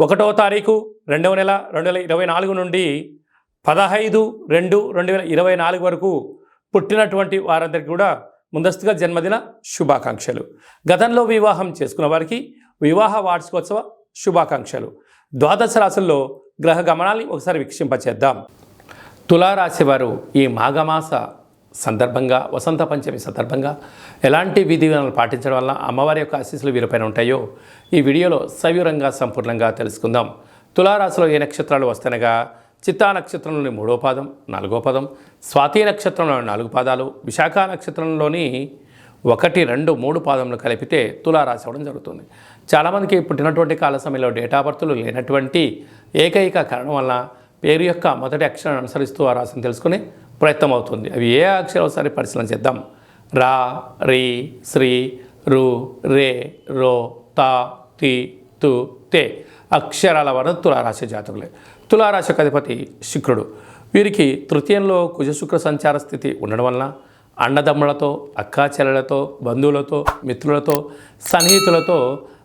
ఒకటో తారీఖు రెండవ నెల రెండు వేల ఇరవై నాలుగు నుండి పదహైదు రెండు రెండు వేల ఇరవై నాలుగు వరకు పుట్టినటువంటి వారందరికీ కూడా ముందస్తుగా జన్మదిన శుభాకాంక్షలు. గతంలో వివాహం చేసుకున్న వారికి వివాహ వార్షికోత్సవ శుభాకాంక్షలు. ద్వాదశ రాశుల్లో గ్రహ గమనాల్ని ఒకసారి వీక్షింపచేద్దాం. తులారాశి వారు ఈ మాఘమాస సందర్భంగా వసంత పంచమి సందర్భంగా ఎలాంటి విధి విధానాలు పాటించడం వల్ల అమ్మవారి యొక్క ఆశీస్సులు వీరిపైన ఉంటాయో ఈ వీడియోలో సవివరంగా సంపూర్ణంగా తెలుసుకుందాం. తులారాశిలో ఏ నక్షత్రాలు వస్తనగా చిత్తా నక్షత్రంలోని మూడో పాదం నాలుగో పదం స్వాతి నక్షత్రంలోని నాలుగు పాదాలు విశాఖ నక్షత్రంలోని ఒకటి రెండు మూడు పాదములు కలిపితే తులారాశి అవ్వడం జరుగుతుంది. చాలామందికి పుట్టినటువంటి కాల సమయంలో డేటా బర్త్లు లేనటువంటి ఏకైక కారణం వల్ల పేరు యొక్క మొదటి అక్షరాన్ని అనుసరిస్తూ ఆ రాశిని తెలుసుకుని ప్రయత్నం అవుతుంది అవి ఏ అక్షరం ఒకసారి పరిశీలన చేద్దాం. రా రీ శ్రీ రు రే రో తా తి తు తే అక్షరాల వరకు తులారాశి జాతకులే. తులారాశికి అధిపతి శుక్రుడు. వీరికి తృతీయంలో కుజశుక్ర సంచార స్థితి ఉండడం వలన అన్నదమ్ములతో అక్కాచెల్లెలతో బంధువులతో మిత్రులతో సన్నిహితులతో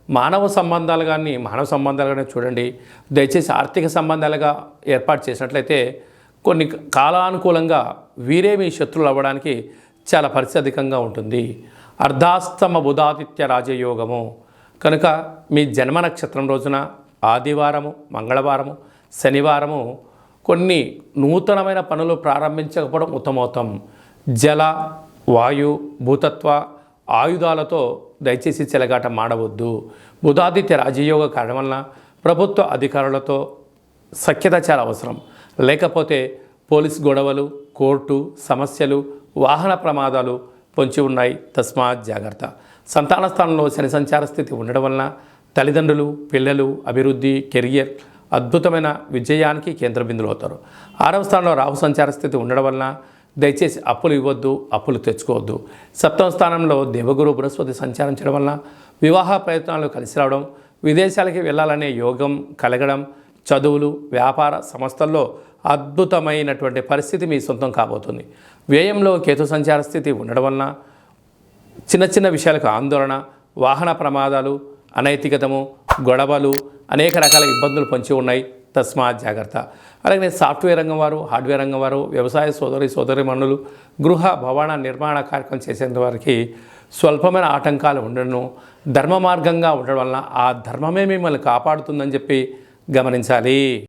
మానవ సంబంధాలు కానీ మానవ సంబంధాలు కానీ చూడండి. దయచేసి ఆర్థిక సంబంధాలుగా ఏర్పాటు చేసినట్లయితే కొన్ని కాలానుకూలంగా వీరే మీ శత్రువులు అవ్వడానికి చాలా పరిస్థితి అధికంగా ఉంటుంది. అర్ధాస్తమ బుధాదిత్య రాజయోగము. కనుక మీ జన్మ నక్షత్రం రోజున ఆదివారము మంగళవారము శనివారము కొన్ని నూతనమైన పనులు ప్రారంభించకపోవడం ఉత్తమోత్తం. జల వాయు భూతత్వ ఆయుధాలతో దయచేసి చెలగాట మాడవద్దు. బుధాదిత్య రాజయోగ కారణం వలన ప్రభుత్వ అధికారులతో సఖ్యత చాలా అవసరం. లేకపోతే పోలీస్ గొడవలు కోర్టు సమస్యలు వాహన ప్రమాదాలు పొంచి ఉన్నాయి. తస్మాత్ జాగ్రత్త. సంతాన స్థానంలో శని సంచార స్థితి ఉండడం వలన తల్లిదండ్రులు పిల్లలు అభివృద్ధి కెరియర్ అద్భుతమైన విజయానికి కేంద్ర బిందులు అవుతారు. ఆరవ స్థానంలో రాహు సంచార స్థితి ఉండడం వలన దయచేసి అప్పులు ఇవ్వద్దు అప్పులు తెచ్చుకోవద్దు. సప్తమ స్థానంలో దేవగురు బృహస్పతి సంచారించడం వలన వివాహ ప్రయత్నాలు కలిసి రావడం విదేశాలకి వెళ్ళాలనే యోగం కలగడం చదువులు వ్యాపార సంస్థల్లో అద్భుతమైనటువంటి పరిస్థితి మీ సొంతం కాబోతుంది. వ్యయంలో కేతు సంచార స్థితి ఉండడం వలన చిన్న చిన్న విషయాలకు ఆందోళన వాహన ప్రమాదాలు అనైతికతము గొడవలు అనేక రకాల ఇబ్బందులు పొంచి ఉన్నాయి. తస్మాత్ జాగ్రత్త. అలాగే సాఫ్ట్వేర్ రంగం వారు హార్డ్వేర్ రంగం వారు వ్యవసాయ సోదరి సోదరి మనులు గృహ భవన నిర్మాణ కార్యక్రమం చేసేంత వారికి స్వల్పమైన ఆటంకాలు ఉండను. ధర్మ మార్గంగా ఉండడం వలన ఆ ధర్మమే మిమ్మల్ని కాపాడుతుందని చెప్పి గమనించాలి.